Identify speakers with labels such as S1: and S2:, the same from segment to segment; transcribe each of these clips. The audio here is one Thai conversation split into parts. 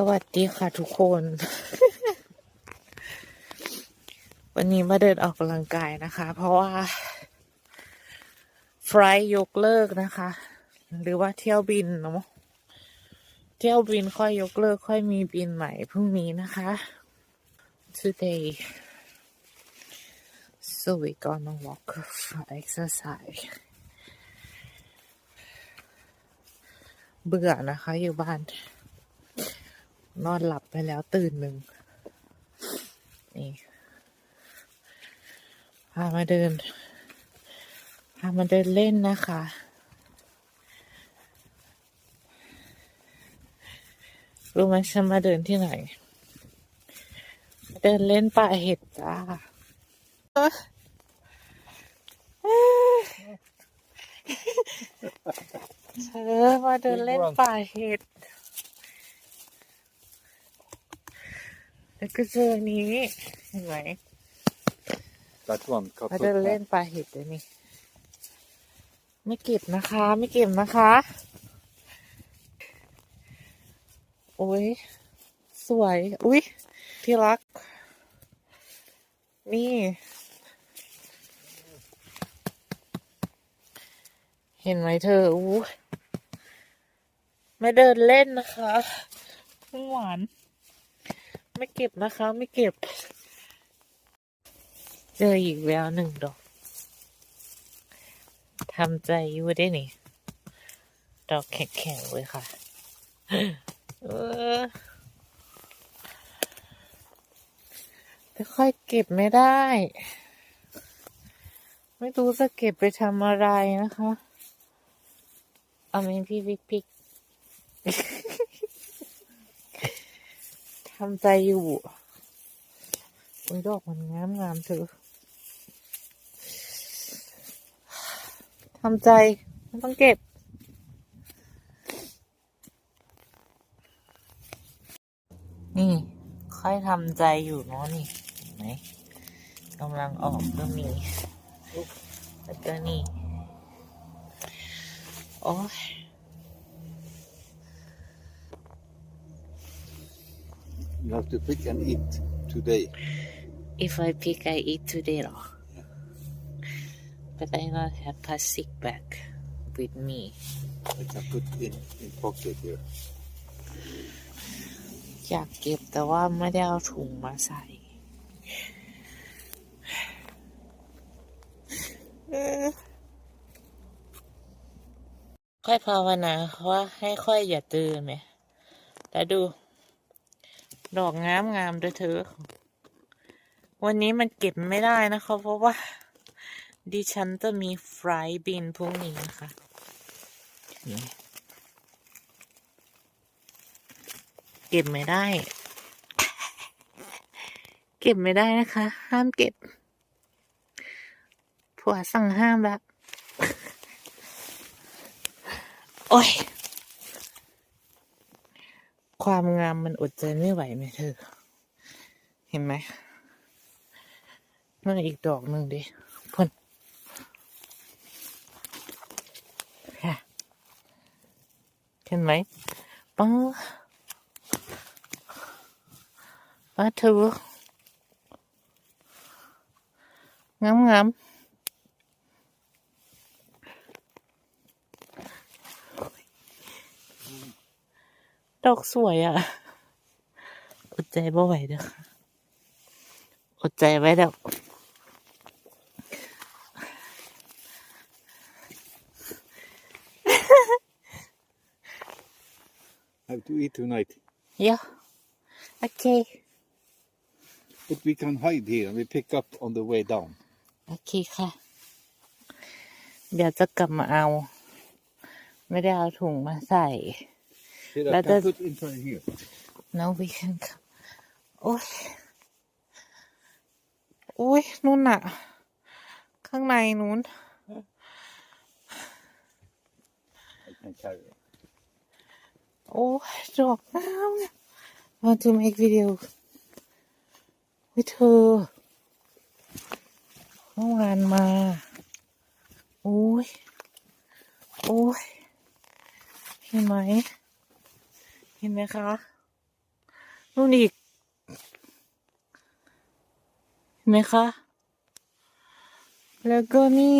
S1: สวัสดีค่ะทุกคน วันนี้มาเดินออกกำลังกายนะคะ เพราะว่าไฟล์ยกเลิกนะคะ หรือว่าเที่ยวบินเนาะเที่ยวบินค่อยยกเลิก ค่อยมีบินใหม่พรุ่งนี้นะคะ today so we gonna walk for exercise เบื่อนะคะอยู่บ้าน นอนหลับไปแล้วตื่นหนึ่งนี่พามาเดินพามาเดินเล่นนะคะ รู้ไหมฉันมาเดินที่ไหน เดินเล่นป่าเห็ดจ้าเธอมาเดินเล่นป่าเห็ด แล้วก็เจออันนี้เห็นไหม
S2: That one.
S1: มาเดินเล่นปลาเห็ดเลยนี่ไม่เก็บนะคะ ไม่เก็บนะคะ โอ้ยสวยอุ้ยที่รัก นี่ เห็นไหมเธออู้ไม่เดินเล่นนะคะหวาน ไม่เก็บนะคะ ไม่เก็บ เจออีกแล้วหนึ่งดอกทำใจอยู่ได้นี่ ดอกแข็งๆเลยค่ะเออแต่ค่อยเก็บไม่ได้ ไม่รู้จะเก็บไปทำอะไรนะคะ เอาเมนพี่พิกพิก ทำใจอยู่ โอ้ยดอกมันงามงามๆเธอทำใจไม่ต้องเก็บ นี่ ค่อยทำใจอยู่เนาะนี่เห็นไหมกำลังออกก็มีแล้วก็นี่ โอ้ย
S2: You have to pick and eat today.
S1: if I pick I eat today หรอ but I not have plastic bag with me
S2: I can put in in pocket here.
S1: อยากเก็บแต่ว่าไม่ได้เอาถุงมาใส่เออค่อยภาวนาว่าให้ค่อยอย่าตื่นไหมแต่ดู ดอกงามงามๆด้วยเธอ วันนี้มันเก็บไม่ได้นะคะ เพราะว่า ดิฉันจะมีไฟลท์บินพรุ่งนี้นะคะเก็บไม่ได้ เก็บไม่ได้นะคะ ห้ามเก็บ ผัวสั่งห้ามแล้ว โอ้ย ความงามมันอดใจไม่ไหวไหมเธอ เห็นไหมนั่นอีกดอกหนึ่งดิพ่นค่ะเห็นไหมป้าป้าเธองามงาม ดอกสวยอะ อดใจบ่ไหวเด้อค่ะอดใจไว้แล้ว
S2: Have to eat tonight.
S1: เยอะโอเค
S2: But we can hide here and we pick up on the way down.
S1: โอเคค่ะ เดี๋ยวจะกลับมาเอา ไม่ได้เอาถุงมาใส่
S2: Here, I
S1: Let
S2: can
S1: us-
S2: put inside here.
S1: no we can come โอ้ยโอ้ยนู่นน่ะข้างในนู้น
S2: I can carry it.
S1: โอ้ยดอกงาม want to make video วิเธอเมื่อวานมาโอ้ยโอ้ยเห็นไหมเห็นไหมคะนู่นอีก เห็นไหมคะ แล้วก็นี่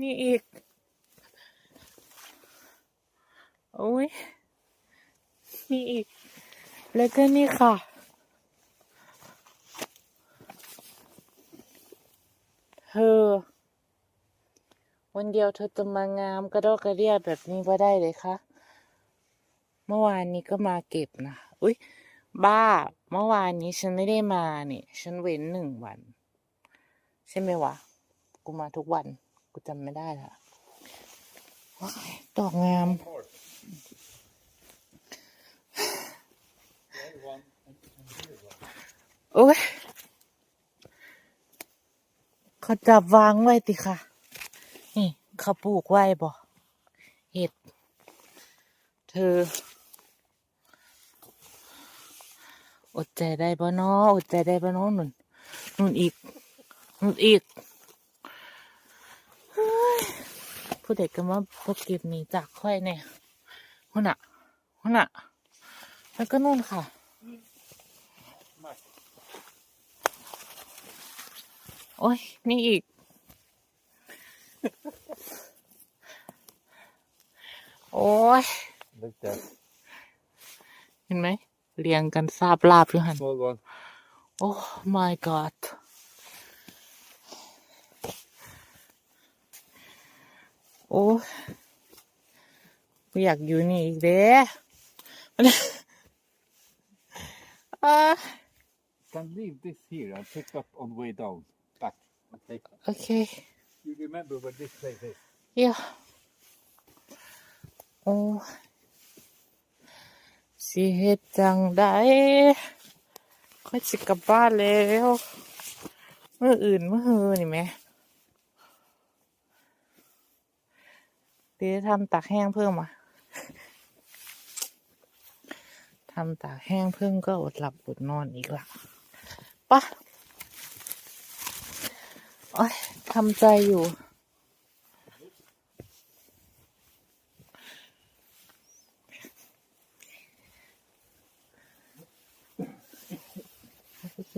S1: นี่อีก โอ้ยนี่อีก แล้วก็นี่ค่ะ เธอ วันเดียวเธอจะมางามกระดกกระเดียแบบนี้ก็ได้เลยค่ะ เมื่อวานนี้ก็มาเก็บนะ อุ้ยบ้า เมื่อวานนี้ฉันไม่ได้มาเนี่ย ฉันเว้นหนึ่งวัน ใช่ไหมวะ กูมาทุกวัน กูจำไม่ได้ละว้ายดอกงาม โอ้ยเขาจับวางไว้ติค่ะ นี่ เขาปลูกไว้บ่เห็ด เธอ อดใจได้บ่นออดใจได้บ่นอนุ่นนุ่นอีกนุ่นอีกเฮ้ยผู้เด็กก็มาพกเก็บหนีจากค่อยเนี่ยหุ่นอะหุ่นอะแล้วก็นู่นค่ะโอ้ยนี่อีก โอ้ย
S2: Look there.
S1: เห็นไหม เรียงกันซาบลาบอยู่หัน
S2: Small one.
S1: โอ้ my god โอ้ยไม่อยากอยู่นี่อีกเด้มันอ่า
S2: Can leave this here and pick up on way down. Back. Okay.
S1: โอเค
S2: You remember what this place is?
S1: เดี๋ยวโอ้ สิเฮ็ดจังได้ค่อยสิกลับบ้านแล้วเมื่ออื่นเมื่อเฮือนี่แหม่เดี๋ยวทำตากแห้งเพิ่มอะทำตากแห้งเพิ่มก็อดหลับอดนอนอีกละปะโอ้ยทำใจอยู่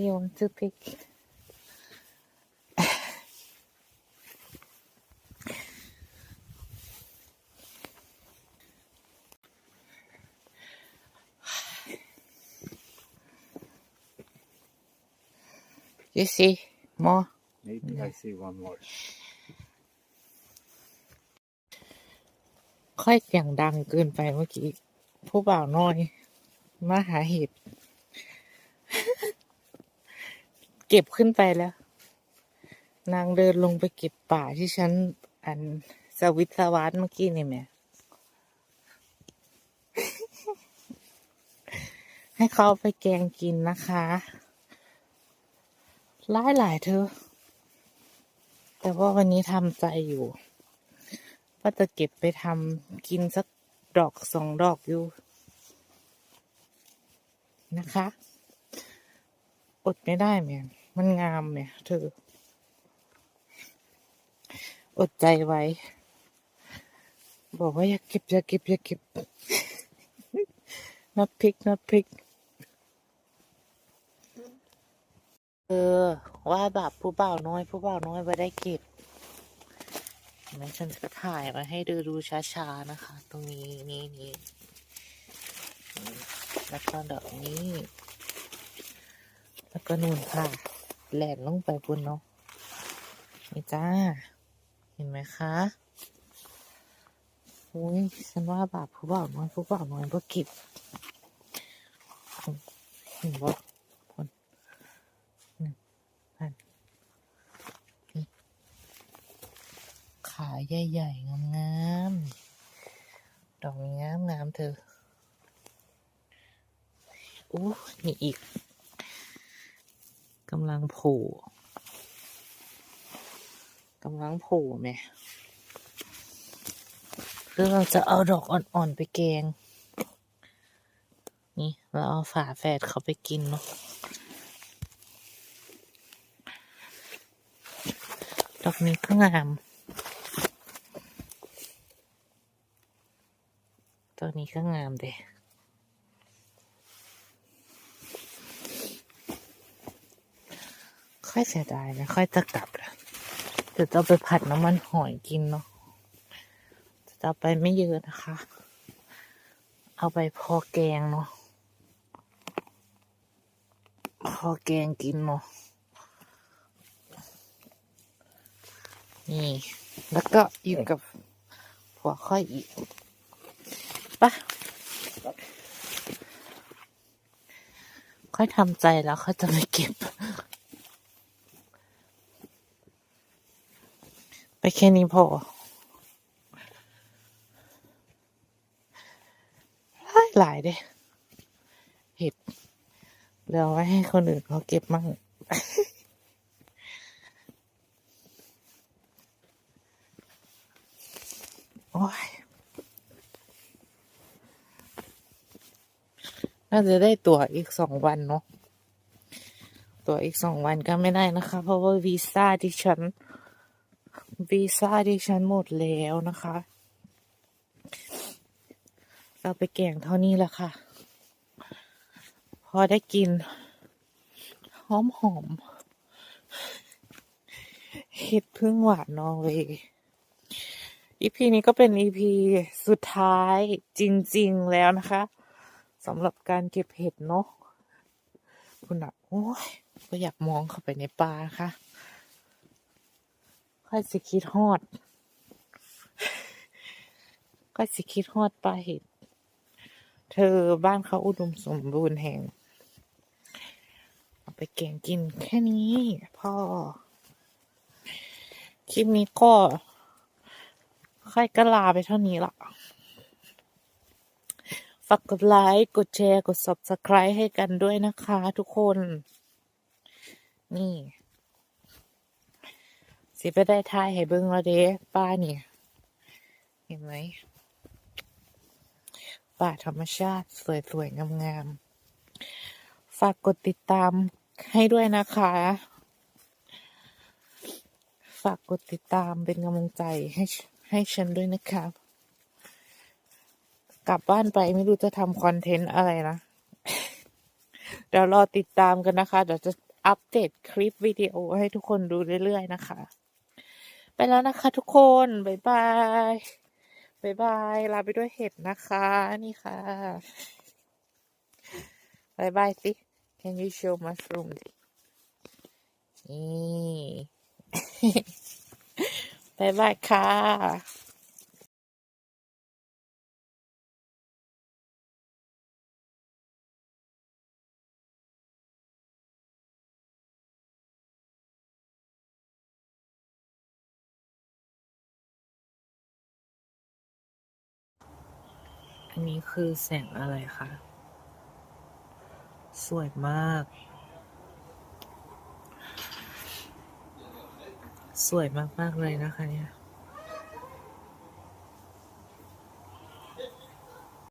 S1: You want to pick? You see more?
S2: Maybe I see one more.
S1: ค่อยเสียงดังเกินไปเมื่อกี้ ผู้บ่าวน้อย มาหาเห็ด เก็บขึ้นไปแล้ว นางเดินลงไปเก็บป่าที่ฉันอันสวิตสวัสดเมื่อกี้นี่แม่ให้เขาไปแกงกินนะคะหลายหลายเธอ แต่ว่าวันนี้ทำใจอยู่ว่าจะเก็บไปทำกินสักดอกสองดอกอยู่ นะคะ อดไม่ได้แม่ มันงามแม่ยเธออดใจไว้ บอกว่าอย่าเก็บอย่าเก็บอย่าเก็บนับพริกนับพริกเออ ว่าแบบผู้บ่าวน้อย ผู้บ่าวน้อยไปได้เก็บเห็นไหมฉันจะถ่ายมาให้ดูดูช้าๆนะคะ ตรงนี้นี่นี่นี่แล้วก็ดอกนี้ แล้วก็นู่นค่ะ แหลนลงไปบนเนาะนี่จ้า เห็นไหมคะอุ้ยฉันว่าบาปผู้บ่าวน้อยผู้บ่าวน้อยก็เก็บเห็นบ่คนหนึ่งพันนี่ขาใหญ่ๆงามๆดอกงามๆเธออู้นี่อีก ผล่กำลังโผล่แม่หรือเราจะเอาดอกอ่อนๆไปแกง นี่เราเอาฝาแฝดเขาไปกินเนาะดอกนี้ก็งาม ตัวนี้ก็งามเด้ ค่อยเสียดายนะค่อยจะกลับแล้วเดี๋ยวจะไปผัดน้ำมันหอยกินเนาะจะเอาไปไม่เยอะนะคะ เอาไปพอแกงเนาะพอแกงกินเนาะนี่ แล้วก็อยู่กับผัวค่อยอีกปะค่อยทำใจแล้วค่อยจะไม่เก็บ ไปแค่นี้พอหลายหลายเด้เห็ดเดี๋ยวไว้ให้คนอื่นเขาเก็บมั่งโอ้ยน่าจะได้ตั๋วอีกสองวันเนาะตั๋วอีกสองวันก็ไม่ได้นะคะ เพราะว่าวีซ่าที่ฉัน วีซ่าที่ฉันหมดแล้วนะคะ เราไปแก่งเท่านี้แหละค่ะ พอได้กิน หอมหอมๆเห็ดพึ่งหวานนอร์เวย์อีพีนี้ก็เป็นอีพีสุดท้ายจริง ๆ แล้วนะคะสำหรับการเก็บเห็ดเนาะคุณอะโอ้ยก็อยากมองเข้าไปในป่าค่ะ ค่อยสิคิดฮอดค่อยสิคิดฮอดปลาเห็ด เธอบ้านเขาอุดมสมบูรณ์แห่ง เอาไปแกงกินแค่นี้พ่อ คลิปนี้ก็ ค่อยก็ลาไปเท่านี้ละฝากกดไลค์ กดแชร์ กด subscribe ให้กันด้วยนะคะทุกคน นี่ สิไปได้ทายให้เบิ่งแล้วเด้ป้านี่เห็นไหมป่าธรรมชาติ สวยๆงามๆฝากกดติดตามให้ด้วยนะคะ ฝากกดติดตามเป็นกำลังใจให้ให้ฉันด้วยนะครับกลับบ้านไปไม่รู้จะทำคอนเทนต์อะไรนะ เดี๋ยวรอติดตามกันนะคะ เดี๋ยวจะอัปเดตคลิปวิดีโอให้ทุกคนดูเรื่อยๆนะคะ ไปแล้วนะคะทุกคนบ๊ายบายบ๊ายบายลาไปด้วยเห็ดนะคะ นี่ค่ะบ๊ายบายสิ Can you show mushroom นี่บ๊ายบายค่ะ นนี้คือแสงอะไรคะ สวยมาก สวยมาก ๆ เลยนะคะเนี่ย